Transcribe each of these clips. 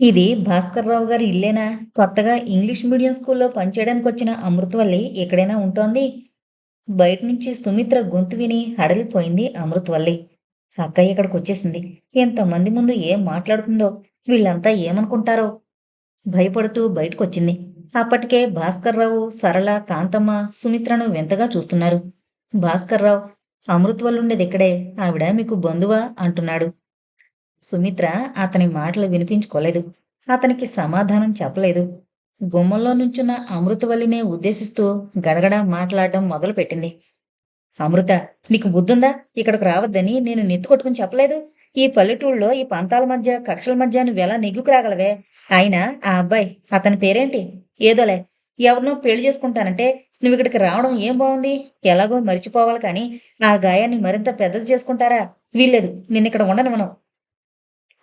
ఇది భాస్కర్రావు గారి ఇల్లేనా? కొత్తగా ఇంగ్లీష్ మీడియం స్కూల్లో పనిచేయడానికి వచ్చిన అమృతవల్లి ఎక్కడైనా ఉంటోంది. బయట నుంచి సుమిత్ర గొంతు విని హడలిపోయింది అమృతవల్లి అక్కయ్య ఇక్కడికి వచ్చేసింది. ఎంతమంది ముందు ఏం మాట్లాడుతుందో వీళ్ళంతా ఏమనుకుంటారో? భయపడుతూ బయటకొచ్చింది. అప్పటికే భాస్కర్రావు సరళ కాంతమ్మ సుమిత్రను వింతగా చూస్తున్నారు. భాస్కర్రావు అమృతవల్లుండేది ఇక్కడే ఆవిడ మీకు బంధువా? అంటున్నాడు. సుమిత్ర అతని మాటలు వినిపించుకోలేదు. అతనికి సమాధానం చెప్పలేదు. గుమ్మంలో నుంచున్న అమృతవల్లినే ఉద్దేశిస్తూ గడగడ మాట్లాడడం మొదలుపెట్టింది. అమృత నీకు బుద్ధుందా? ఇక్కడికి రావద్దని నేను నెత్తుకొట్టుకుని చెప్పలేదు. ఈ పల్లెటూళ్ళలో ఈ పంతాల మధ్య కక్షల మధ్య నువ్వు ఎలా నెగ్గుకు రాగలవే? అయినా ఆ అబ్బాయి అతని పేరేంటి? ఏదోలే ఎవరినో పెళ్ళి చేసుకుంటానంటే నువ్వు ఇక్కడికి రావడం ఏం బాగుంది ఎలాగో మర్చిపోవాలి కానీ ఆ గాయాన్ని మరింత పెద్దది చేసుకుంటారా? వీల్లేదు నిన్నిక్కడ ఉండనివ్వను.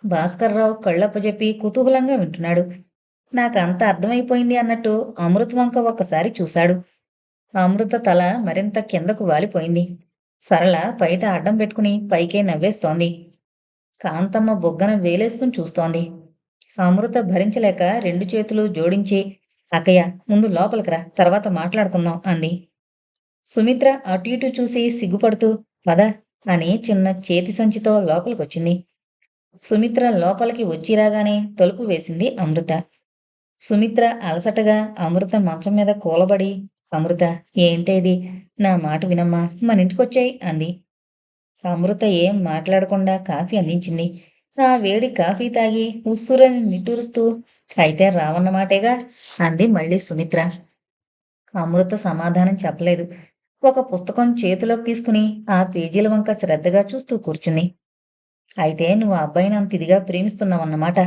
భాస్కర్రావు కళ్ళప్పజెప్పి కుతూహలంగా వింటున్నాడు. నాకంత అర్థమైపోయింది అన్నట్టు అమృత వంక ఒక్కసారి చూశాడు. అమృత తల మరింత కిందకు వాలిపోయింది. సరళ బయట అడ్డం పెట్టుకుని పైకే నవ్వేస్తోంది. కాంతమ్మ బొగ్గన వేలేసుకుని చూస్తోంది. అమృత భరించలేక రెండు చేతులు జోడించి అక్కయ్య ముందు లోపలికి రా తర్వాత మాట్లాడుకుందాం అంది. సుమిత్ర అటు ఇటు చూసి సిగ్గుపడుతూ పద అని చిన్న చేతి సంచితో లోపలికొచ్చింది. సుమిత్ర లోపలికి వచ్చి రాగానే తలుపు వేసింది అమృత. సుమిత్ర అలసటగా అమృత మంచం మీద కూలబడి అమృత ఏంటేది నా మాట వినమ్మా మన ఇంటికొచ్చాయి అంది. అమృత ఏం మాట్లాడకుండా కాఫీ అందించింది. ఆ వేడి కాఫీ తాగి ఉస్సురని నిట్టూరుస్తూ అయితే రావన్నమాటేగా అంది మళ్ళీ సుమిత్ర. అమృత సమాధానం చెప్పలేదు. ఒక పుస్తకం చేతిలోకి తీసుకుని ఆ పేజీల వంక శ్రద్ధగా చూస్తూ కూర్చుంది. అయితే నువ్వు ఆ అబ్బాయిని అంత ఇదిగా ప్రేమిస్తున్నావన్నమాట.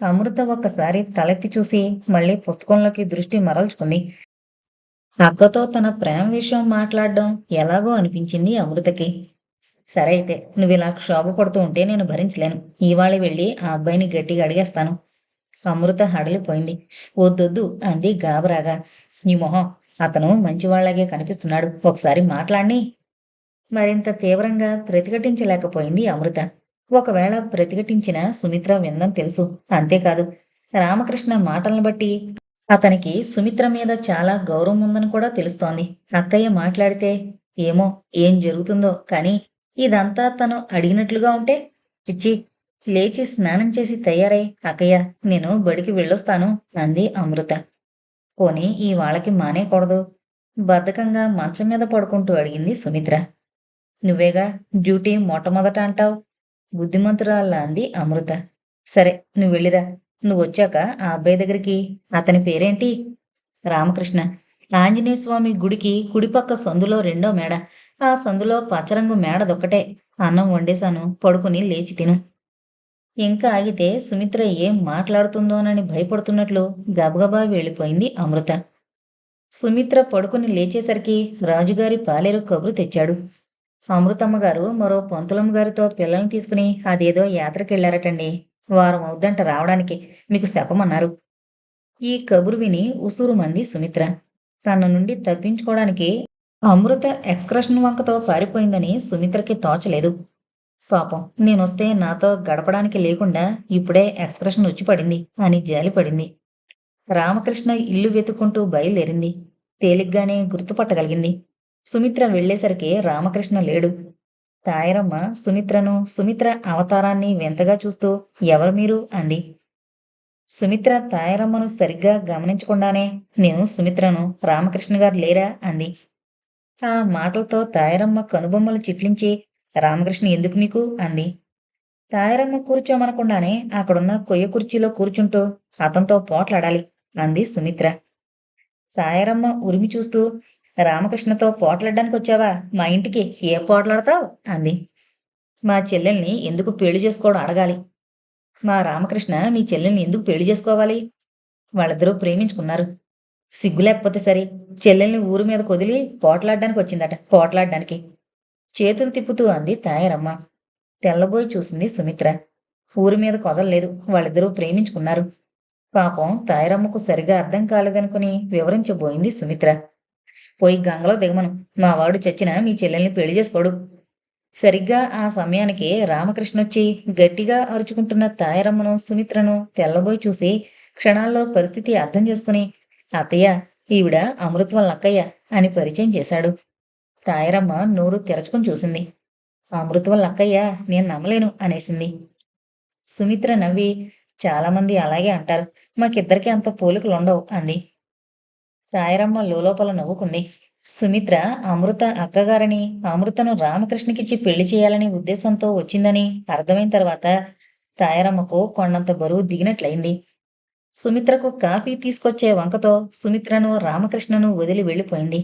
అమృత ఒక్కసారి తలెత్తి చూసి మళ్ళీ పుస్తకంలోకి దృష్టి మరల్చుకుంది. అక్కతో తన ప్రేమ విషయం మాట్లాడడం ఎలాగో అనిపించింది అమృతకి. సరే అయితే నువ్వు ఇలా క్షోభ పడుతూ ఉంటే నేను భరించలేను. ఇవాళ వెళ్ళి ఆ అబ్బాయిని గట్టిగా అడిగేస్తాను. అమృత హడలిపోయింది. వద్దొద్దు అంది గాబరాగా. నీ మొహం అతను మంచివాళ్ళాగే కనిపిస్తున్నాడు. ఒకసారి మాట్లాడిని. మరింత తీవ్రంగా ప్రతిఘటించలేకపోయింది అమృత. ఒకవేళ ప్రతిఘటించిన సుమిత్ర విందని తెలుసు. అంతేకాదు రామకృష్ణ మాటలను బట్టి అతనికి సుమిత్ర మీద చాలా గౌరవం ఉందని కూడా తెలుస్తోంది. అక్కయ్య మాట్లాడితే ఏమో ఏం జరుగుతుందో కానీ ఇదంతా తను అడిగినట్లుగా ఉంటే చిచ్చి లేచి స్నానం చేసి తయారై అక్కయ్య నేను బడికి వెళ్ళొస్తాను అంది అమృత. పోనీ ఈ వాళ్ళకి మానేయకూడదు? బద్ధకంగా మంచం మీద పడుకుంటూ అడిగింది సుమిత్ర. నువ్వేగా డ్యూటీ మొట్టమొదట అంటావు? బుద్ధిమంతురాల్లా అంది అమృత. సరే నువ్వు వెళ్ళిరా. నువ్వు వచ్చాక ఆ అబ్బాయి దగ్గరికి అతని పేరేంటి? రామకృష్ణ. ఆంజనేయ స్వామి గుడికి కుడిపక్క సందులో రెండో మేడ. ఆ సందులో పచ్చరంగు మేడదొక్కటే. అన్నం వండేశాను పడుకుని లేచి తిను. ఇంకా ఆగితే సుమిత్ర ఏం మాట్లాడుతుందోనని భయపడుతున్నట్లు గబగబా వెళ్ళిపోయింది అమృత. సుమిత్ర పడుకుని లేచేసరికి రాజుగారి పాలేరు కబురు తెచ్చాడు. అమృతమ్మ గారు మరో పొంతులమ్మ గారితో పిల్లల్ని తీసుకుని అదేదో యాత్రకెళ్ళారటండి వారం అవుద్దంట రావడానికి. మీకు శపమన్నారు ఈ కబురు విని ఉసూరు మంది సుమిత్ర. తన నుండి తప్పించుకోవడానికి అమృత ఎక్స్క్రషన్ వంకతో పారిపోయిందని సుమిత్రకి తోచలేదు. పాపం నేనొస్తే నాతో గడపడానికి లేకుండా ఇప్పుడే ఎక్స్క్రషన్ వచ్చి పడింది అని జాలిపడింది రామకృష్ణ ఇల్లు వెతుక్కుంటూ బయలుదేరింది. తేలిగ్గానే గుర్తుపట్టగలిగింది. సుమిత్ర వెళ్ళేసరికి రామకృష్ణ లేడు. తాయరమ్మ సుమిత్రను సుమిత్ర అవతారాన్ని వింతగా చూస్తూ ఎవరు మీరు? అంది. సుమిత్ర తాయరమ్మను సరిగ్గా గమనించకుండానే నేను సుమిత్రను రామకృష్ణ గారు లేరా? అంది. ఆ మాటలతో తాయరమ్మ కనుబొమ్మలు చిట్లించి రామకృష్ణ ఎందుకు మీకు? అంది. తాయరమ్మ కూర్చోమనకుండానే అక్కడున్న కొయ్య కుర్చీలో కూర్చుంటూ అతనితో పోట్లాడాలి అంది సుమిత్ర. తాయరమ్మ ఉరిమి చూస్తూ రామకృష్ణతో పోట్లాడడానికి వచ్చావా? మా ఇంటికి ఏ పోట్లాడతావు? అంది. మా చెల్లెల్ని ఎందుకు పెళ్ళి చేసుకోవడం అడగాలి. మా రామకృష్ణ మీ చెల్లెల్ని ఎందుకు పెళ్ళి చేసుకోవాలి? వాళ్ళిద్దరూ ప్రేమించుకున్నారు. సిగ్గు లేకపోతే సరే చెల్లెల్ని ఊరు మీద కొదిలి పోట్లాడడానికి వచ్చిందట పోట్లాడడానికి. చేతులు తిప్పుతూ అంది తాయారమ్మ. తెల్లబోయి చూసింది సుమిత్ర. ఊరి మీద కొదలలేదు వాళ్ళిద్దరూ ప్రేమించుకున్నారు. పాపం తాయరమ్మకు సరిగా అర్థం కాలేదనుకుని వివరించబోయింది సుమిత్ర. పోయి గంగలో దిగమను. మా వాడు చచ్చిన మీ చెల్లెల్ని పెళ్ళి చేసుకోడు. సరిగ్గా ఆ సమయానికి రామకృష్ణొచ్చి గట్టిగా అరుచుకుంటున్న తాయరమ్మను సుమిత్రను తెల్లబోయి చూసి క్షణాల్లో పరిస్థితి అర్థం చేసుకుని అత్తయ్య ఈవిడ అమృత్ వాళ్ళ అక్కయ్య అని పరిచయం చేశాడు. తాయరమ్మ నోరు తెరచుకుని చూసింది. అమృత్ వాళ్ళ అక్కయ్య నేను నమ్మలేను అనేసింది. సుమిత్ర నవ్వి చాలామంది అలాగే అంటారు. మాకిద్దరికీ అంత పోలికలుండవు అంది. సాయిరమ్మ లోలోపల నవ్వుకుంది. సుమిత్ర అమృత అక్కగారని అమృతను రామకృష్ణకిచ్చి పెళ్ళి చేయాలనే ఉద్దేశంతో వచ్చిందని అర్థమైన తర్వాత తాయరమ్మకు కొండంత బరువు దిగినట్లయింది. సుమిత్రకు కాఫీ తీసుకొచ్చే వంకతో సుమిత్రను రామకృష్ణను వదిలి వెళ్ళిపోయింది.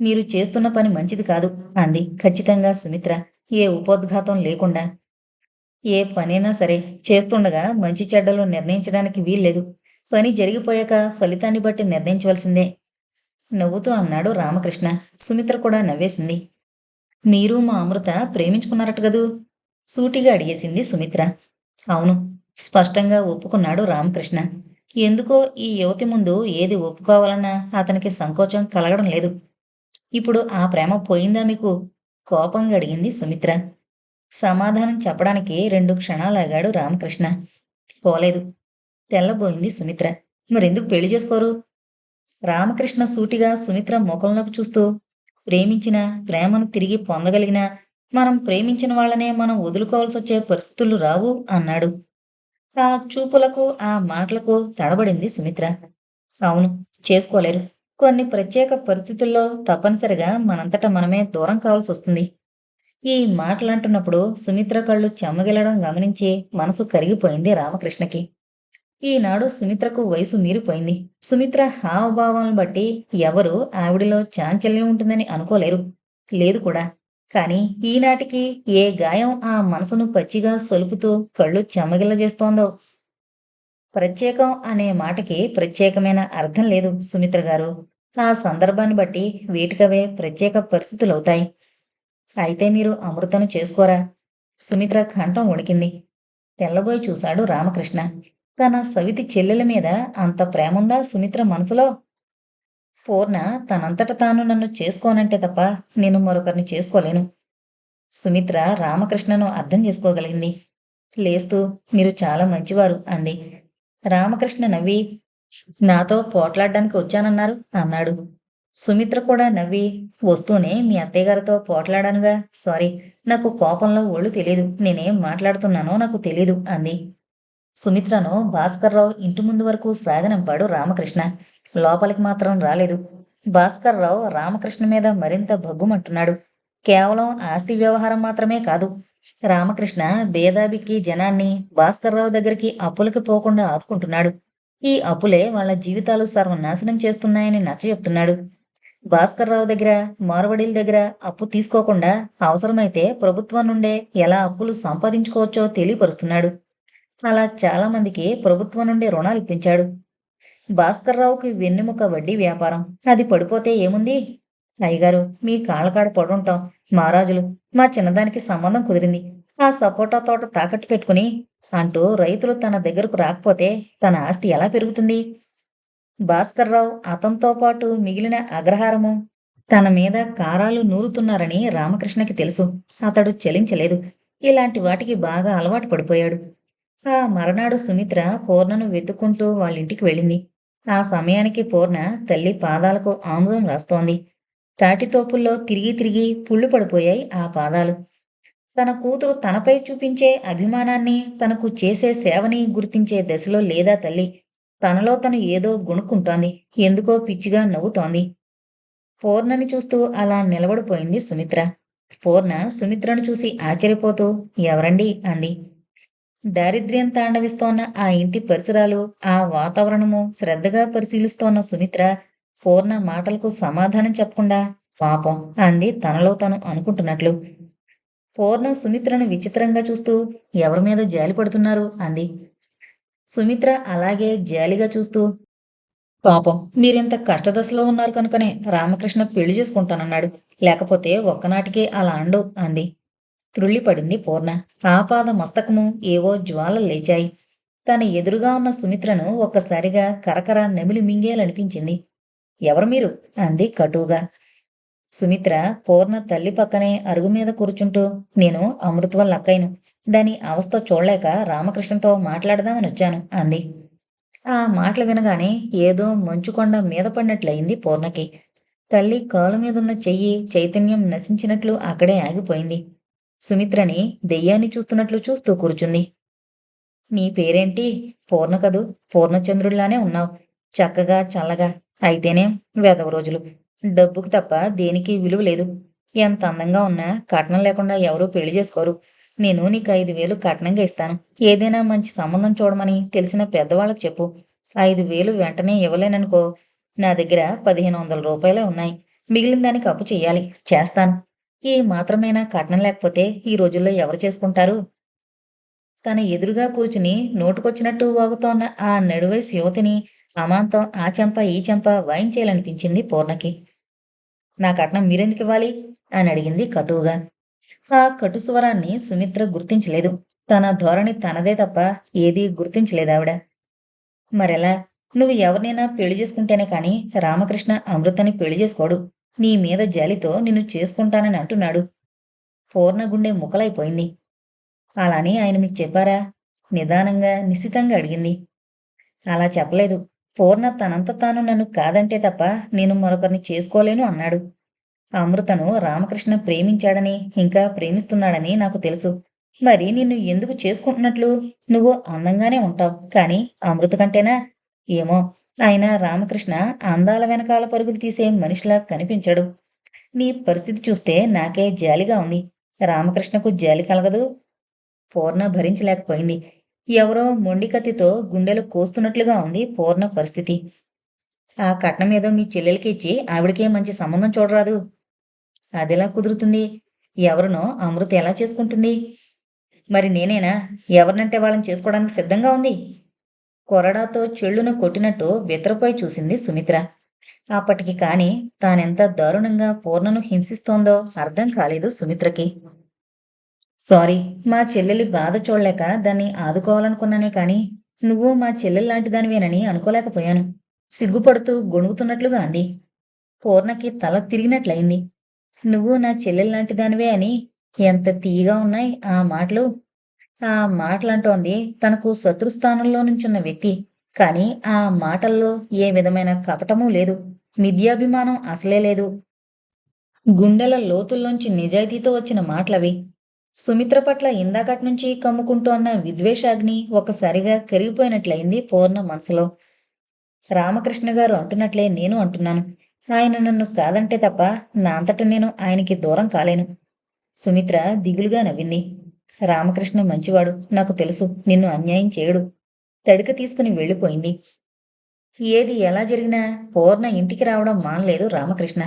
మీరు చేస్తున్న పని మంచిది కాదు అంది ఖచ్చితంగా సుమిత్ర. ఏ ఉపోద్ఘాతం లేకుండా. ఏ పనైనా సరే చేస్తుండగా మంచి చెడ్డలు నిర్ణయించడానికి వీల్లేదు. పని జరిగిపోయాక ఫలితాన్ని బట్టి నిర్ణయించవలసిందే. నవ్వుతూ అన్నాడు రామకృష్ణ. సుమిత్ర కూడా నవ్వేసింది. మీరు మా అమృత ప్రేమించుకున్నారట కదూ? సూటిగా అడిగేసింది సుమిత్ర. అవును స్పష్టంగా ఒప్పుకున్నాడు రామకృష్ణ. ఎందుకో ఈ యువతి ముందు ఏది ఒప్పుకోవాలన్నా అతనికి సంకోచం కలగడం లేదు. ఇప్పుడు ఆ ప్రేమ పోయిందా మీకు? కోపంగా అడిగింది సుమిత్ర. సమాధానం చెప్పడానికి రెండు క్షణాలాగాడు రామకృష్ణ. పోలేదు. తెల్లబోయింది సుమిత్ర. మరెందుకు పెళ్ళి చేసుకోరు? రామకృష్ణ సూటిగా సుమిత్ర ముఖంలోకి చూస్తూ ప్రేమించిన ప్రేమను తిరిగి పొందగలిగిన మనం ప్రేమించిన వాళ్ళనే మనం వదులుకోవాల్సి వచ్చే పరిస్థితులు రావు అన్నాడు. ఆ చూపులకు ఆ మాటలకు తడబడింది సుమిత్ర. అవును చేసుకోలేరు. కొన్ని ప్రత్యేక పరిస్థితుల్లో తప్పనిసరిగా మనంతటా మనమే దూరం కావాల్సి వస్తుంది. ఈ మాటలంటున్నప్పుడు సుమిత్ర కళ్ళు చెమ్మగిలడం గమనించి మనసు కరిగిపోయింది రామకృష్ణకి. ఈనాడు సుమిత్రకు వయసు మీరిపోయింది. సుమిత్ర హావభావాలను బట్టి ఎవరు ఆవిడిలో చాంచల్యం ఉంటుందని అనుకోలేరు. లేదు కూడా. కాని ఈనాటికి ఏ గాయం ఆ మనసును పచ్చిగా సొలుపుతూ కళ్ళు చెమ్మగిల్లజేస్తోందో ప్రత్యేకం అనే మాటకి ప్రత్యేకమైన అర్థం లేదు సుమిత్ర గారు. ఆ సందర్భాన్ని బట్టి వీటికవే ప్రత్యేక పరిస్థితులవుతాయి. అయితే మీరు అమృతను చేసుకోరా? సుమిత్ర కంఠం ఉణికింది తెల్లబోయి చూశాడు రామకృష్ణ. తన సవితి చెల్లెల మీద అంత ప్రేముందా సుమిత్ర మనసులో? పూర్ణ తనంతట తాను నన్ను చేసుకోనంటే తప్ప నేను మరొకరిని చేసుకోలేను. సుమిత్ర రామకృష్ణను అర్థం చేసుకోగలిగింది. లేస్తూ మీరు చాలా మంచివారు అంది. రామకృష్ణ నవ్వి నాతో పోట్లాడడానికి వచ్చానన్నారు అన్నాడు. సుమిత్ర కూడా నవ్వి వస్తూనే మీ అత్తయ్యగారితో పోట్లాడానుగా సారీ. నాకు కోపంలో ఒళ్ళు తెలియదు నేనేం మాట్లాడుతున్నానో నాకు తెలీదు అంది. సుమిత్రను భాస్కర్రావు ఇంటి ముందు వరకు సాగనంపాడు రామకృష్ణ. లోపలికి మాత్రం రాలేదు. భాస్కర్రావు రామకృష్ణ మీద మరింత భగ్గుమంటున్నాడు. కేవలం ఆస్తి వ్యవహారం మాత్రమే కాదు. రామకృష్ణ భేదాభికి జనాన్ని భాస్కర్రావు దగ్గరికి అప్పులకి పోకుండా ఆదుకుంటున్నాడు. ఈ అప్పులే వాళ్ళ జీవితాలు సర్వనాశనం చేస్తున్నాయని నచ్చ చెప్తున్నాడు. భాస్కర్రావు దగ్గర మార్వడీల దగ్గర అప్పు తీసుకోకుండా అవసరమైతే ప్రభుత్వం నుండే ఎలా అప్పులు సంపాదించుకోవచ్చో తెలియపరుస్తున్నాడు. అలా చాలా మందికి ప్రభుత్వం నుండి రుణాలు ఇప్పించాడు. భాస్కర్రావుకి వెన్నెముక వడ్డీ వ్యాపారం. అది పడిపోతే ఏముంది? అయ్యగారు మీ కాళ్ళకాడ పడుంటాం. మహారాజులు మా చిన్నదానికి సంబంధం కుదిరింది. ఆ సపోటా తోట తాకట్టు పెట్టుకుని అంటూ రైతులు తన దగ్గరకు రాకపోతే తన ఆస్తి ఎలా పెరుగుతుంది? భాస్కర్రావు అతనితో పాటు మిగిలిన అగ్రహారము. తన మీద కారాలు నూరుతున్నారని రామకృష్ణకి తెలుసు. అతడు చలించలేదు. ఇలాంటి వాటికి బాగా అలవాటు పడిపోయాడు. ఆ మరనాడు సుమిత్ర పూర్ణను వెతుక్కుంటూ వాళ్ళింటికి వెళ్ళింది. ఆ సమయానికి పూర్ణ తల్లి పాదాలకు ఆముదం రాస్తోంది. తాటితోపుల్లో తిరిగి తిరిగి పుళ్ళు పడిపోయాయి ఆ పాదాలు. తన కూతురు తనపై చూపించే అభిమానాన్ని తనకు చేసే సేవని గుర్తించే దశలో లేదా తల్లి తనలో తను ఏదో గుణుక్కుంటోంది. ఎందుకో పిచ్చిగా నవ్వుతోంది. పూర్ణని చూస్తూ అలా నిలబడిపోయింది సుమిత్ర. పూర్ణ సుమిత్రను చూసి ఆశ్చర్యపోతూ ఎవరండి? అంది. దారిద్ర్యం తాండవిస్తోన్న ఆ ఇంటి పరిసరాలు ఆ వాతావరణము శ్రద్ధగా పరిశీలిస్తోన్న సుమిత్ర పూర్ణ మాటలకు సమాధానం చెప్పకుండా పాపం అంది తనలో తను అనుకుంటున్నట్లు. పూర్ణ సుమిత్రను విచిత్రంగా చూస్తూ ఎవరి మీద జాలి పడుతున్నారు? అంది. సుమిత్ర అలాగే జాలిగా చూస్తూ పాపం మీరింత కష్టదశలో ఉన్నారు కనుకనే రామకృష్ణ పెళ్ళి చేసుకుంటానన్నాడు. లేకపోతే ఒక్కనాటికే అలా అండు అంది. త్రుళ్ళిపడింది పూర్ణ. ఆపాద మస్తకము ఏవో జ్వాలలు లేచాయి. తన ఎదురుగా ఉన్న సుమిత్రను ఒక్కసారిగా కరకర నెమిలి మింగేయాలనిపించింది. ఎవరు మీరు? అంది కటువుగా. సుమిత్ర పూర్ణ తల్లి పక్కనే అరుగు మీద కూర్చుంటూ నేను అమృత వల్ల అక్కయ్యను. దాని అవస్థ చూడలేక రామకృష్ణతో మాట్లాడదామని వచ్చాను అంది. ఆ మాటలు వినగానే ఏదో మంచుకొండ మీద పడినట్లయింది పూర్ణకి. తల్లి కాలు మీదున్న చెయ్యి చైతన్యం నశించినట్లు అక్కడే ఆగిపోయింది. సుమిత్రని దెయ్యాన్ని చూస్తున్నట్లు చూస్తూ కూర్చుంది. నీ పేరేంటి? పూర్ణ కదూ? పూర్ణచంద్రుడిలానే ఉన్నావు. చక్కగా చల్లగా. అయితేనే వేదవ రోజులు. డబ్బుకు తప్ప దేనికి విలువ లేదు. ఎంత అందంగా ఉన్నా కట్నం లేకుండా ఎవరూ పెళ్ళి చేసుకోరు. నేను నీకు ఐదు వేలు కట్నంగా ఇస్తాను. ఏదైనా మంచి సంబంధం చూడమని తెలిసిన పెద్దవాళ్ళకి చెప్పు. ఐదు వేలు వెంటనే ఇవ్వలేననుకో నా దగ్గర పదిహేను వందల రూపాయలే ఉన్నాయి. మిగిలిన దానికి అప్పు చెయ్యాలి. చేస్తాను. ఈ మాత్రమైనా కట్నం లేకపోతే ఈ రోజుల్లో ఎవరు చేసుకుంటారు? తన ఎదురుగా కూర్చుని నోటుకొచ్చినట్టు వాగుతోన్న ఆ నడువయసు యువతిని అమాంతం ఆ చెంప ఈ చెంప వాయించేయాలనిపించింది పూర్ణకి. నా కట్నం మీరెందుకు ఇవ్వాలి? అని అడిగింది కటువుగా. ఆ కటు స్వరాన్ని సుమిత్ర గుర్తించలేదు. తన ధోరణి తనదే తప్ప ఏదీ గుర్తించలేదావిడ. మరెలా? నువ్వు ఎవరినైనా పెళ్ళి చేసుకుంటేనే కానీ రామకృష్ణ అమృతని పెళ్ళి చేసుకోడు. నీ మీద జాలితో నిన్ను చేసుకుంటానని అంటున్నాడు. పూర్ణ గుండె ముక్కలైపోయింది. అలాని ఆయన మీకు చెప్పారా? నిదానంగా నిశితంగా అడిగింది. అలా చెప్పలేదు. పూర్ణ తనంత తాను నన్ను కాదంటే తప్ప నేను మరొకరిని చేసుకోలేను అన్నాడు. అమృతను రామకృష్ణ ప్రేమించాడని ఇంకా ప్రేమిస్తున్నాడని నాకు తెలుసు. మరి నిన్ను ఎందుకు చేసుకుంటున్నట్లు? నువ్వు అందంగానే ఉంటావు. కానీ అమృత కంటేనా? ఏమో. ఆయన రామకృష్ణ అందాల వెనకాల పరుగులు తీసే మనిషిలా కనిపించడు. నీ పరిస్థితి చూస్తే నాకే జాలిగా ఉంది. రామకృష్ణకు జాలి కలగదు. పూర్ణ భరించలేకపోయింది. ఎవరో మొండి కత్తితో గుండెలు కోస్తున్నట్లుగా ఉంది పూర్ణ పరిస్థితి. ఆ కట్నం ఏదో మీ చెల్లెలకి ఇచ్చి ఆవిడకే మంచి సంబంధం చూడరాదు. అదెలా కుదురుతుంది? ఎవరినో అమృత ఎలా చేసుకుంటుంది? మరి నేనేనా? ఎవరినంటే వాళ్ళని చేసుకోవడానికి సిద్ధంగా ఉంది? కొరడాతో చెళ్ళును కొట్టినట్టు వితరపోయి చూసింది సుమిత్ర. అప్పటికి కాని తానెంత దారుణంగా పూర్ణను హింసిస్తోందో అర్థం కాలేదు సుమిత్రకి. సారీ మా చెల్లెలి బాధ చూడలేక దాన్ని ఆదుకోవాలనుకున్నానే కాని నువ్వు మా చెల్లెలు లాంటిదానివేనని అనుకోలేకపోయాను. సిగ్గుపడుతూ గొణుగుతున్నట్లుగా అంది. పూర్ణకి తల తిరిగినట్లయింది. నువ్వు నా చెల్లెలు లాంటిదానివే అని ఎంత తీయగా ఉన్నాయి ఆ మాటలు? ఆ మాటలంటోంది తనకు శత్రుస్థానంలో నుంచున్న వ్యక్తి. కాని ఆ మాటల్లో ఏ విధమైన కపటమూ లేదు. మిథ్యాభిమానం అసలే లేదు. గుండెల లోతుల్లోంచి నిజాయితీతో వచ్చిన మాటలవి. సుమిత్ర పట్ల ఇందాకటి నుంచి కమ్ముకుంటోన్న విద్వేషాగ్ని ఒకసారిగా కరిగిపోయినట్లయింది పూర్ణ మనసులో. రామకృష్ణ గారు అంటున్నట్లే నేను అంటున్నాను. ఆయన నన్ను కాదంటే తప్ప నా అంతట నేను ఆయనకి దూరం కాలేను. సుమిత్ర దిగులుగా నవ్వింది. రామకృష్ణ మంచివాడు. నాకు తెలుసు నిన్ను అన్యాయం చేయడు. తడిక తీసుకుని వెళ్ళిపోయింది. ఏది ఎలా జరిగినా పూర్ణ ఇంటికి రావడం మానలేదు రామకృష్ణ.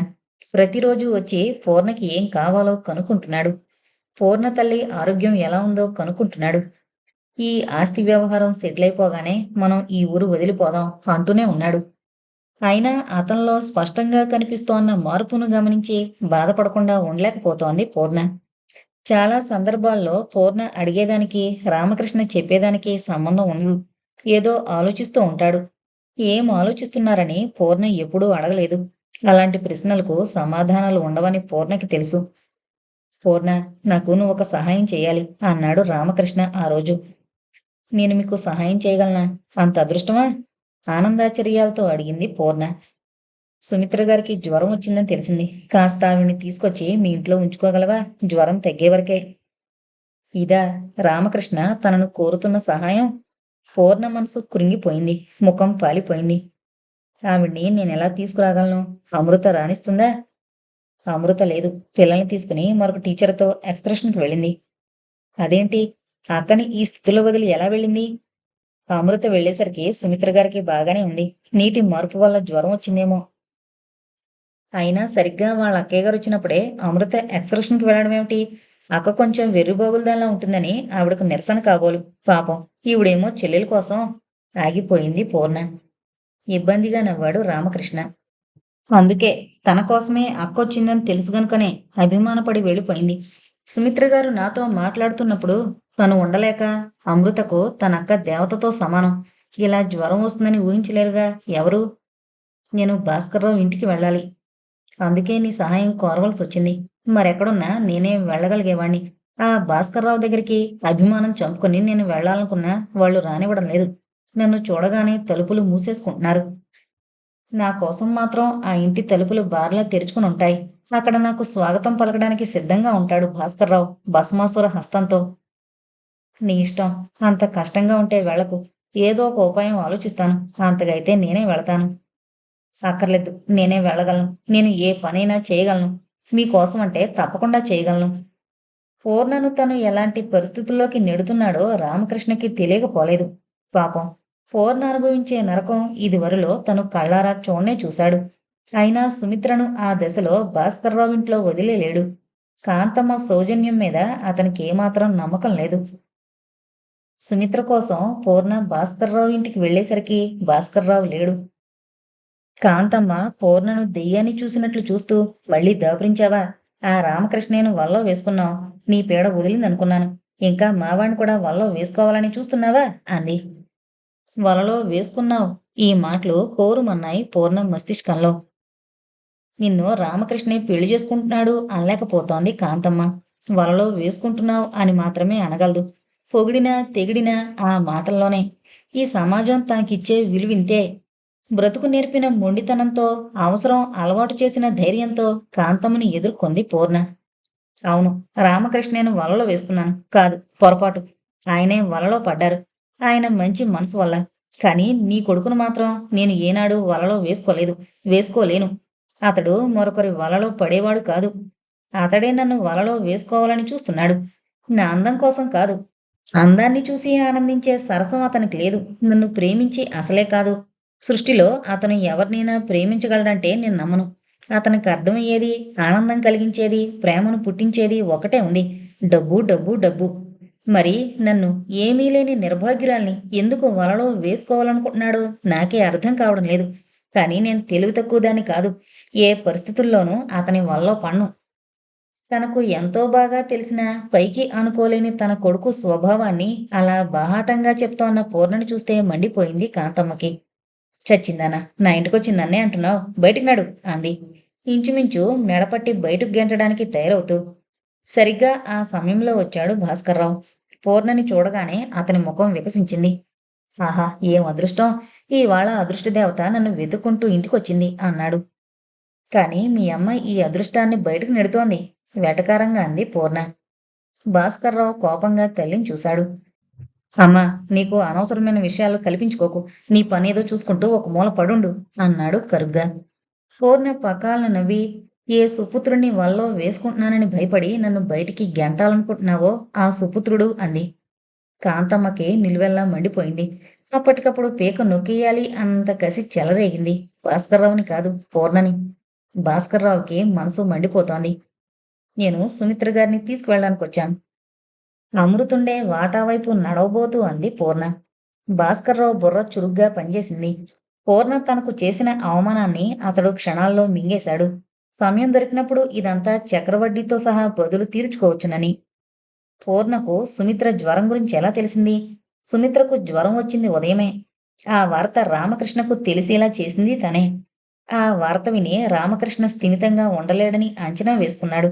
ప్రతిరోజు వచ్చి పూర్ణకి ఏం కావాలో కనుక్కుంటున్నాడు. పూర్ణ తల్లి ఆరోగ్యం ఎలా ఉందో కనుక్కుంటున్నాడు. ఈ ఆస్తి వ్యవహారం సెటిల్ అయిపోగానే మనం ఈ ఊరు వదిలిపోదాం అంటూనే ఉన్నాడు. అయినా అతనిలో స్పష్టంగా కనిపిస్తోన్న మార్పును గమనించి బాధపడకుండా ఉండలేకపోతోంది పూర్ణ. చాలా సందర్భాల్లో పూర్ణ అడిగేదానికి రామకృష్ణ చెప్పేదానికి సంబంధం ఉండదు. ఏదో ఆలోచిస్తూ ఉంటాడు. ఏం ఆలోచిస్తున్నారని పూర్ణ ఎప్పుడూ అడగలేదు. అలాంటి ప్రశ్నలకు సమాధానాలు ఉండవని పూర్ణకి తెలుసు. పూర్ణ నాకు నువ్వు ఒక సహాయం చేయాలి అన్నాడు రామకృష్ణ ఆ రోజు. నేను మీకు సహాయం చేయగలనా? అంత అదృష్టమా? ఆనందాచర్యాలతో అడిగింది పూర్ణ. సుమిత్ర గారికి జ్వరం వచ్చిందని తెలిసింది. కాస్త ఆవిడ్ని తీసుకొచ్చి మీ ఇంట్లో ఉంచుకోగలవా? జ్వరం తగ్గే వరకే. ఇదా రామకృష్ణ తనను కోరుతున్న సహాయం. పూర్ణ మనసు కృంగిపోయింది. ముఖం పాలిపోయింది. ఆవిడ్ని నేను ఎలా తీసుకురాగలను? అమృత రాణిస్తుందా? అమృత లేదు. పిల్లల్ని తీసుకుని మరొక టీచర్తో ఎక్స్ప్రెషన్కి వెళ్ళింది. అదేంటి? అక్కని ఈ స్థితిలో వదిలి ఎలా వెళ్ళింది? అమృత వెళ్ళేసరికి సుమిత్ర గారికి బాగానే ఉంది. నీటి మార్పు వల్ల జ్వరం వచ్చిందేమో. అయినా సరిగ్గా వాళ్ళ అక్కయ్య గారు వచ్చినప్పుడే అమృత ఎక్స్కర్షన్కి వెళ్ళడం ఏమిటి? అక్క కొంచెం వెర్రిబాగులదాలా ఉంటుందని ఆవిడకు నిరసన కాబోలు. పాపం ఈవిడేమో చెల్లెల కోసం ఆగిపోయింది పూర్ణ. ఇబ్బందిగా నవ్వాడు రామకృష్ణ. అందుకే తన కోసమే అక్కొచ్చిందని తెలుసు గనుకనే అభిమానపడి వెళ్ళిపోయింది. సుమిత్ర గారు నాతో మాట్లాడుతున్నప్పుడు తను ఉండలేక అమృతకు తనక్క దేవతతో సమానం. ఇలా జ్వరం వస్తుందని ఊహించలేరుగా ఎవరు? నేను భాస్కర్రావు ఇంటికి వెళ్ళాలి. అందుకే నీ సహాయం కోరవలసి వచ్చింది మరెక్కడున్నా నేనే వెళ్ళగలిగేవాణ్ణి. ఆ భాస్కర్రావు దగ్గరికి అభిమానం చంపుకొని నేను వెళ్ళాలనుకున్నా వాళ్ళు రానివ్వడం లేదు. నన్ను చూడగానే తలుపులు మూసేసుకుంటున్నారు. నా కోసం మాత్రం ఆ ఇంటి తలుపులు బార్లా తెరుచుకుని ఉంటాయి. అక్కడ నాకు స్వాగతం పలకడానికి సిద్ధంగా ఉంటాడు భాస్కర్రావు భస్మాసుర హస్తంతో. నీ ఇష్టం. అంత కష్టంగా ఉంటే వెళ్ళకు. ఏదో ఒక ఉపాయం ఆలోచిస్తాను. అంతగైతే నేనే వెళతాను. అక్కర్లేదు. నేనే వెళ్ళగలను. నేను ఏ పనైనా చేయగలను. మీకోసం అంటే తప్పకుండా చేయగలను. పూర్ణను తను ఎలాంటి పరిస్థితుల్లోకి నెడుతున్నాడో రామకృష్ణకి తెలియకపోలేదు. పాపం. పూర్ణ అనుభవించే నరకం ఇదివరలో తను కళ్ళారా చూడనే చూశాడు. అయినా సుమిత్రను ఆ దశలో భాస్కర్రావు ఇంట్లో వదిలేలేడు. కాంతమ్మ సౌజన్యం మీద అతనికి ఏమాత్రం నమ్మకం లేదు. సుమిత్ర కోసం పూర్ణ భాస్కర్రావు ఇంటికి వెళ్ళేసరికి భాస్కర్రావు లేడు. కాంతమ్మ పూర్ణను దెయ్యాన్ని చూసినట్లు చూస్తూ మళ్ళీ దాపురించావా ఆ రామకృష్ణేను వల్లో వేసుకున్నావు. నీ పీడ వదిలిందనుకున్నాను. ఇంకా మావాణ్ణి కూడా వల్లో వేసుకోవాలని చూస్తున్నావా? అంది. వలలో వేసుకున్నావు. ఈ మాటలు కోరుమన్నాయి పూర్ణం మస్తిష్కంలో. నిన్ను రామకృష్ణే పెళ్ళి చేసుకుంటున్నాడు అనలేకపోతోంది కాంతమ్మ. వలలో వేసుకుంటున్నావు అని మాత్రమే అనగలదు. పొగిడినా తెగిడినా ఆ మాటల్లోనే. ఈ సమాజం తనకిచ్చే విలువింతే బ్రతుకు నేర్పిన మొండితనంతో అవసరం అలవాటు చేసిన ధైర్యంతో కాంతమ్మని ఎదుర్కొంది పూర్ణ. అవును రామకృష్ణను వలలో వేసుకున్నాను. కాదు పొరపాటు. ఆయనే వలలో పడ్డారు. ఆయన మంచి మనసు వల్ల. కానీ నీ కొడుకును మాత్రం నేను ఏనాడు వలలో వేసుకోలేదు. వేసుకోలేను. అతడు మరొకరి వలలో పడేవాడు కాదు. అతడే నన్ను వలలో వేసుకోవాలని చూస్తున్నాడు. నా అందం కోసం కాదు. అందాన్ని చూసి ఆనందించే సరసం అతనికి లేదు. నన్ను ప్రేమించి అసలే కాదు. సృష్టిలో అతను ఎవరినైనా ప్రేమించగలడంటే నేను నమ్మను. అతనికి అర్థమయ్యేది ఆనందం కలిగించేది ప్రేమను పుట్టించేది ఒకటే ఉంది. డబ్బు డబ్బు డబ్బు. మరి నన్ను ఏమీ లేని నిర్భాగ్యురాల్ని ఎందుకు వలలో వేసుకోవాలనుకుంటున్నాడో? నాకే అర్థం కావడం లేదు. కానీ నేను తెలివి తక్కువ దాన్ని కాదు. ఏ పరిస్థితుల్లోనూ అతని వలలో పన్ను. తనకు ఎంతో బాగా తెలిసిన పైకి అనుకోలేని తన కొడుకు స్వభావాన్ని అలా బాహాటంగా చెప్తోన్న పూర్ణని చూస్తే మండిపోయింది కాంతమ్మకి. చచ్చిందానా నా ఇంటికి నన్నే అంటున్నావు. బయటికి నడు అంది. ఇంచుమించు మెడపట్టి బయటకు గెంటడానికి తయారవుతూ. సరిగ్గా ఆ సమయంలో వచ్చాడు భాస్కర్రావు. పూర్ణని చూడగానే అతని ముఖం వికసించింది. ఆహా ఏం అదృష్టం. ఇవాళ అదృష్టదేవత నన్ను వెతుక్కుంటూ ఇంటికొచ్చింది అన్నాడు. కానీ మీ అమ్మ ఈ అదృష్టాన్ని బయటకు నెడుతోంది వెటకారంగా అంది పూర్ణ. భాస్కర్రావు కోపంగా తల్లిని చూశాడు. అమ్మా నీకు అనవసరమైన విషయాలు కల్పించుకోకు. నీ పనేదో చూసుకుంటూ ఒక మూల పడుండు అన్నాడు కరుగ్గా. పూర్ణ పకాలను నవ్వి ఏ సుపుత్రుడిని వల్లో వేసుకుంటున్నానని భయపడి నన్ను బయటికి గెంటాలనుకుంటున్నావో ఆ సుపుత్రుడు అంది. కాంతమ్మకి నిలువెల్లా మండిపోయింది. అప్పటికప్పుడు పీక నొక్కేయాలి అన్నంత కసి చెలరేగింది. భాస్కర్రావుని కాదు పూర్ణని. భాస్కర్రావుకి మనసు మండిపోతోంది. నేను సుమిత్ర గారిని తీసుకువెళ్ళడానికి వచ్చాను అమృతుండే వాటా వైపు నడవబోతూ అంది పూర్ణ. భాస్కర్రావు బుర్ర చురుగ్గా పనిచేసింది. పూర్ణ తనకు చేసిన అవమానాన్ని అతడు క్షణాల్లో మింగేశాడు. సమయం దొరికినప్పుడు ఇదంతా చక్రవడ్డీతో సహా బదులు తీర్చుకోవచ్చునని. పూర్ణకు సుమిత్ర జ్వరం గురించి ఎలా తెలిసింది? సుమిత్రకు జ్వరం వచ్చింది ఉదయమే. ఆ వార్త రామకృష్ణకు తెలిసేలా చేసింది తనే. ఆ వార్త విని రామకృష్ణ స్థిమితంగా ఉండలేడని అంచనా వేసుకున్నాడు.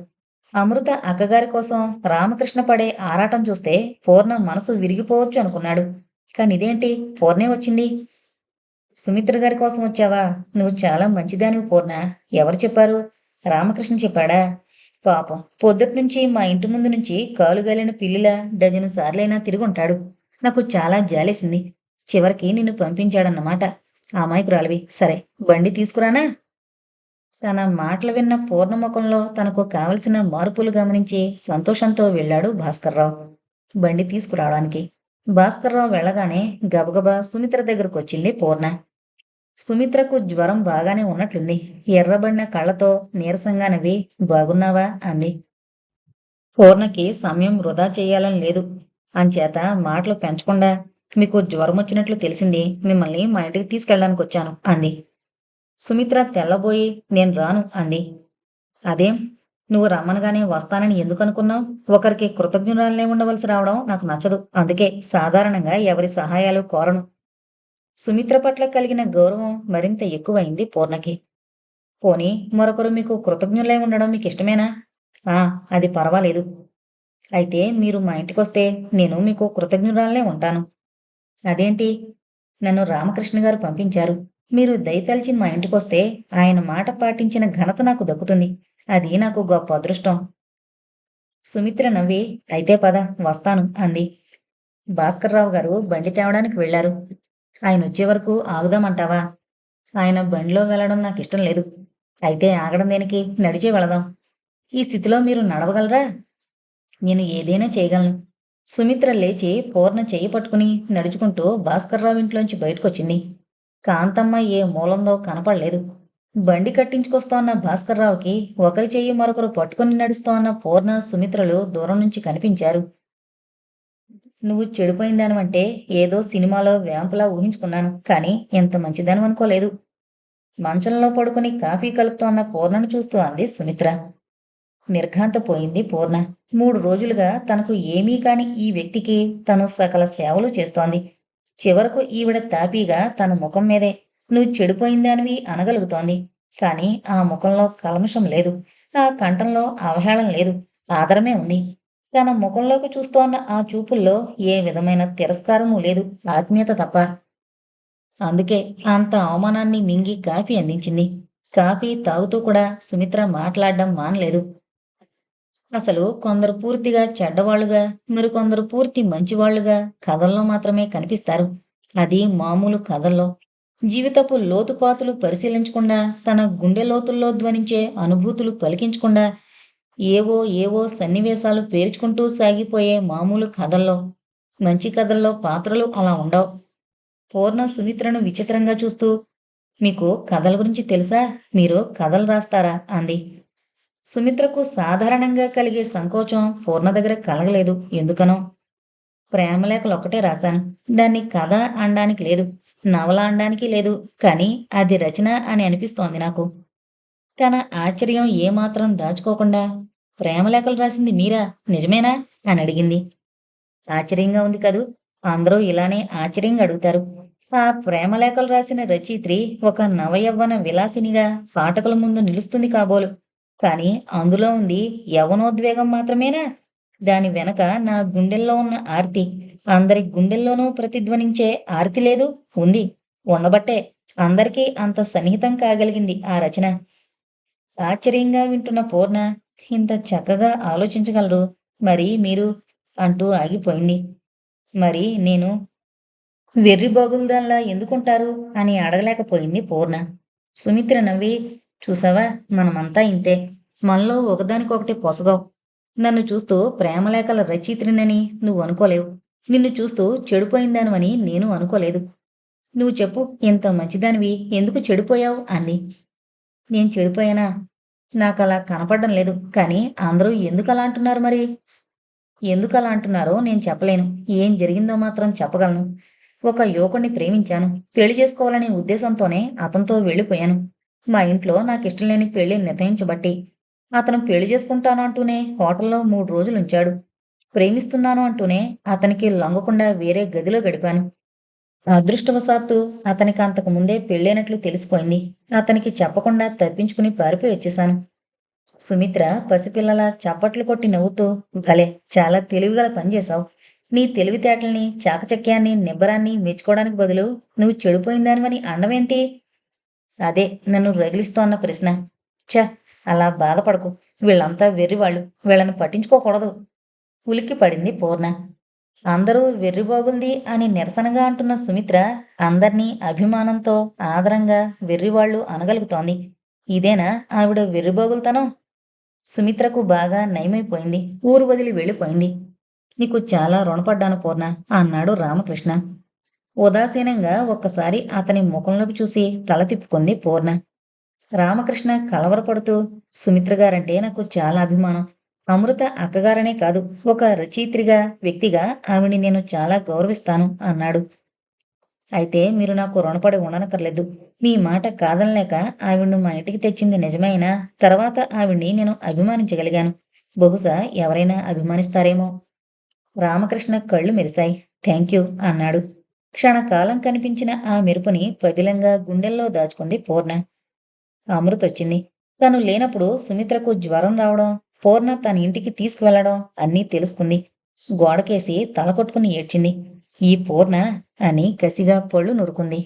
అమృత అక్కగారి కోసం రామకృష్ణ పడే ఆరాటం చూస్తే పూర్ణ మనసు విరిగిపోవచ్చు అనుకున్నాడు. కానీ ఇదేంటి? పూర్ణే వచ్చింది. సుమిత్ర గారి కోసం వచ్చావా? నువ్వు చాలా మంచిదానివి పూర్ణ. ఎవరు చెప్పారు? రామకృష్ణ చెప్పాడా? పాపం. పొద్దుటి నుంచి మా ఇంటి ముందు నుంచి కాలు గాలిన పిల్లిలా డజను సార్లైనా తిరుగుంటాడు నాకు చాలా జాలేసింది. చివరికి నిన్ను పంపించాడన్నమాట. అమాయకురాలివి. సరే బండి తీసుకురానా? తన మాటలు విన్న పూర్ణముఖంలో తనకు కావలసిన మార్పులు గమనించి సంతోషంతో వెళ్ళాడు భాస్కర్రావు. బండి తీసుకురావడానికి. భాస్కర్రావు వెళ్ళగానే గబగబా సుమిత్ర దగ్గరకు వచ్చింది పూర్ణ. సుమిత్రకు జ్వరం బాగానే ఉన్నట్లుంది. ఎర్రబడిన కళ్ళతో నీరసంగా నవ్వి బాగున్నావా? అంది. పూర్ణకి సమయం వృధా చేయాలని లేదు. అంచేత మాటలు పెంచకుండా మీకు జ్వరం వచ్చినట్లు తెలిసింది. మిమ్మల్ని మా ఇంటికి తీసుకెళ్ళడానికి వచ్చాను అంది. సుమిత్ర తెల్లబోయి నేను రాను అంది. అదేం? నువ్వు రమ్మనగానే వస్తానని ఎందుకు అనుకున్నావు? ఒకరికి కృతజ్ఞురాలనే ఉండవలసి రావడం నాకు నచ్చదు. అందుకే సాధారణంగా ఎవరి సహాయాలు కోరను. సుమిత్ర పట్ల కలిగిన గౌరవం మరింత ఎక్కువైంది పూర్ణకి. పోనీ మరొకరు మీకు కృతజ్ఞులై ఉండడం మీకు ఇష్టమేనా? ఆ అది పర్వాలేదు. అయితే మీరు మా ఇంటికొస్తే నేను మీకు కృతజ్ఞురాలనే ఉంటాను. అదేంటి? నన్ను రామకృష్ణ గారు పంపించారు. మీరు దయతలిచి మా ఇంటికొస్తే ఆయన మాట పాటించిన ఘనత నాకు దక్కుతుంది. అది నాకు గొప్ప అదృష్టం. సుమిత్ర నవ్వి అయితే పద వస్తాను అంది. భాస్కర్రావు గారు బండి తేవడానికి వెళ్ళారు ఆయన వచ్చే వరకు ఆగుదామంటావా? ఆయన బండిలో వెళ్ళడం నాకు ఇష్టం లేదు. అయితే ఆగడం దేనికి? నడిచే వెళదాం. ఈ స్థితిలో మీరు నడవగలరా? నేను ఏదైనా చేయగలను. సుమిత్ర లేచి పూర్ణ చెయ్యి పట్టుకుని నడుచుకుంటూ భాస్కర్రావు ఇంట్లోంచి బయటకొచ్చింది. కాంతమ్మ ఏ మూలందో కనపడలేదు. బండి కట్టించుకొస్తోన్న భాస్కర్రావుకి ఒకరి చెయ్యి మరొకరు పట్టుకుని నడుస్తోన్న పూర్ణ సుమిత్రలు దూరం నుంచి కనిపించారు. నువ్వు చెడిపోయిందనమంటే ఏదో సినిమాలో వ్యాంపులా ఊహించుకున్నాను కానీ ఎంత మంచిదనం అనుకోలేదు. మంచంలో పడుకుని కాఫీ కలుపుతోన్న పూర్ణను చూస్తూ అంది సుమిత్ర. నిర్ఘాంతపోయింది పూర్ణ. మూడు రోజులుగా తనకు ఏమీ కాని ఈ వ్యక్తికి తను సకల సేవలు చేస్తోంది. చివరకు ఈవిడ తాపీగా తన ముఖం మీదే నువ్వు చెడిపోయిందానివి అనగలుగుతోంది. కాని ఆ ముఖంలో కల్మషం లేదు. ఆ కంఠంలో అవహేళన లేదు. ఆదరమే ఉంది. తన ముఖంలోకి చూస్తోన్న ఆ చూపుల్లో ఏ విధమైన తిరస్కారమూ లేదు. ఆత్మీయత తప్ప. అందుకే అంత అవమానాన్ని మింగి కాఫీ అందించింది. కాఫీ తాగుతూ కూడా సుమిత్ర మాట్లాడడం మానలేదు. అసలు కొందరు పూర్తిగా చెడ్డవాళ్ళుగా మరికొందరు పూర్తి మంచివాళ్ళుగా కథల్లో మాత్రమే కనిపిస్తారు. అది మామూలు కథల్లో. జీవితపు లోతుపాతులు పరిశీలించకుండా తన గుండె లోతుల్లో ధ్వనించే అనుభూతులు పలికించకుండా ఏవో ఏవో సన్నివేశాలు పేర్చుకుంటూ సాగిపోయే మామూలు కథల్లో మంచి కథల్లో పాత్రలు అలా ఉండవు. పూర్ణ సుమిత్రను విచిత్రంగా చూస్తూ మీకు కథల గురించి తెలుసా? మీరు కథలు రాస్తారా? అంది. సుమిత్రకు సాధారణంగా కలిగే సంకోచం పూర్ణ దగ్గర కలగలేదు. ఎందుకనో? ప్రేమలేఖలు ఒక్కటే రాశాను. దాన్ని కథ అనడానికి లేదు. నవల అనడానికి లేదు. కానీ అది రచన అని అనిపిస్తోంది నాకు. తన ఆశ్చర్యం ఏమాత్రం దాచుకోకుండా ప్రేమలేఖలు రాసింది మీరా? నిజమేనా? అని అడిగింది. ఆశ్చర్యంగా ఉంది కదూ? అందరూ ఇలానే ఆశ్చర్యంగా అడుగుతారు. ఆ ప్రేమలేఖలు రాసిన రచయిత్రి ఒక నవయవ్వన విలాసినిగా పాఠకుల ముందు నిలుస్తుంది కాబోలు. కానీ అందులో ఉంది యవనోద్వేగం మాత్రమేనా? దాని వెనక నా గుండెల్లో ఉన్న ఆర్తి. అందరి గుండెల్లోనూ ప్రతిధ్వనించే ఆర్తి లేదు. ఉంది. ఉండబట్టే అందరికీ అంత సన్నిహితం కాగలిగింది ఆ రచన. ఆశ్చర్యంగా వింటున్న పూర్ణ ఇంత చక్కగా ఆలోచించగలరు. మరి మీరు అంటూ ఆగిపోయింది. మరి నేను వెర్రి బాగుల్దాల్లా ఎందుకుంటారు? అని అడగలేకపోయింది పూర్ణ. సుమిత్ర నవ్వి చూసావా? మనమంతా ఇంతే. మనలో ఒకదానికొకటి పొసగవు. నన్ను చూస్తూ ప్రేమలేఖల రచయిత్రినని నువ్వు అనుకోలేవు. నిన్ను చూస్తూ చెడిపోయిందానివని నేను అనుకోలేదు. నువ్వు చెప్పు ఇంత మంచిదానివి ఎందుకు చెడిపోయావు అంది. నేను చెడిపోయానా? నాకు అలా కనపడడం లేదు. కానీ అందరూ ఎందుకు అలా అంటున్నారు మరి? ఎందుకు అలా అంటున్నారో నేను చెప్పలేను. ఏం జరిగిందో మాత్రం చెప్పగలను. ఒక యువకుణ్ణి ప్రేమించాను. పెళ్ళి చేసుకోవాలనే ఉద్దేశంతోనే అతనితో వెళ్ళిపోయాను. మా ఇంట్లో నాకు ఇష్టం లేని పెళ్ళి నిర్ణయించబట్టి అతను పెళ్ళి చేసుకుంటాను అంటూనే హోటల్లో మూడు రోజులు ఉంచాడు. ప్రేమిస్తున్నాను అంటూనే అతనికి లొంగకుండా వేరే గదిలో గడిపాను. అదృష్టవశాత్తు అతనికి అంతకు ముందే పెళ్ళైనట్లు తెలిసిపోయింది. అతనికి చెప్పకుండా తప్పించుకుని పారిపోయి వచ్చేశాను. సుమిత్ర పసిపిల్లల చప్పట్లు కొట్టి నవ్వుతూ భలే చాలా తెలివిగల పనిచేశావు నీ తెలివితేటల్ని చాకచక్యాన్ని నిబ్బరాన్ని మెచ్చుకోవడానికి బదులు నువ్వు చెడిపోయిందానివని అండమేంటి అదే నన్ను రగిలిస్తోన్న ప్రశ్న. ఛ అలా బాధపడకు. వీళ్ళంతా వెర్రివాళ్ళు. వీళ్ళని పట్టించుకోకూడదు. ఉలిక్కి పడింది పూర్ణ. అందరూ వెర్రిబాగుంది అని నిరసనగా అంటున్న సుమిత్ర అందర్నీ అభిమానంతో ఆదరంగా వెర్రివాళ్ళు అనగలుగుతోంది. ఇదేనా ఆవిడ వెర్రిబాగులతనం సుమిత్రకు బాగా నయమైపోయింది. ఊరు వదిలి వెళ్ళిపోయింది. నీకు చాలా రుణపడ్డాను పూర్ణ. అన్నాడు రామకృష్ణ. ఉదాసీనంగా ఒక్కసారి అతని ముఖంలోకి చూసి తల తిప్పుకుంది పూర్ణ. రామకృష్ణ కలవరపడుతూ సుమిత్ర గారంటే నాకు చాలా అభిమానం. అమృత అక్కగారనే కాదు ఒక రచయిత్రిగా వ్యక్తిగా ఆవిడిని నేను చాలా గౌరవిస్తాను అన్నాడు. అయితే మీరు నాకు రుణపడి ఉండనక్కర్లేదు. మీ మాట కాదనలేక ఆవిడ్ను మా ఇంటికి తెచ్చింది నిజమైనా? తర్వాత ఆవిడ్ని నేను అభిమానించగలిగాను. బహుశా ఎవరైనా అభిమానిస్తారేమో. రామకృష్ణ కళ్ళు మెరిశాయి. థ్యాంక్ యూ అన్నాడు. క్షణకాలం కనిపించిన ఆ మెరుపుని పదిలంగా గుండెల్లో దాచుకుంది పూర్ణ. అమృతొచ్చింది తను లేనప్పుడు సుమిత్రకు జ్వరం రావడం పూర్ణ తన ఇంటికి తీసుకువెళ్ళడం అన్నీ తెలుసుకుంది. గోడకేసి తల కొట్టుకుని ఏడ్చింది. ఈ పూర్ణ అని కసిగా పళ్ళు నురుకుంది.